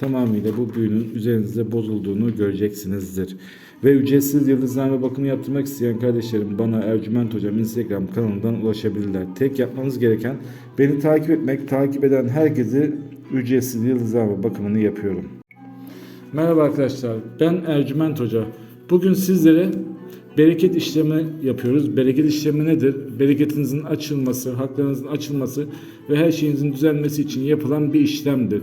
tamamıyla bu büyünün üzerinizde bozulduğunu göreceksinizdir. Ve ücretsiz yıldızlama bakımı yaptırmak isteyen kardeşlerim bana Ercüment Hocam Instagram kanalından ulaşabilirler. Tek yapmanız gereken beni takip etmek, takip eden herkese ücretsiz yıldızlama bakımını yapıyorum. Merhaba arkadaşlar, ben Ercüment Hoca. Bugün sizlere bereket işlemi yapıyoruz. Bereket işlemi nedir? Bereketinizin açılması, haklarınızın açılması ve her şeyinizin düzelmesi için yapılan bir işlemdir.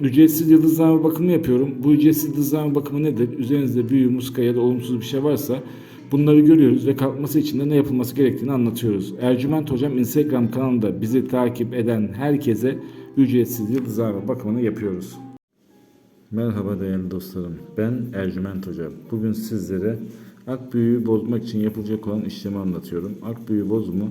ücretsiz yıldızlama bakımı yapıyorum. Bu ücretsiz yıldızlama bakımı nedir? Üzerinizde büyü, muska ya da olumsuz bir şey varsa bunları görüyoruz ve kalkması için de ne yapılması gerektiğini anlatıyoruz. Ercüment Hocam Instagram kanalında bizi takip eden herkese ücretsiz yıldızlama bakımını yapıyoruz. Merhaba değerli dostlarım. Ben Ercüment Hoca. Bugün sizlere ak büyüğü bozmak için yapılacak olan işlemi anlatıyorum. Ak büyü bozumu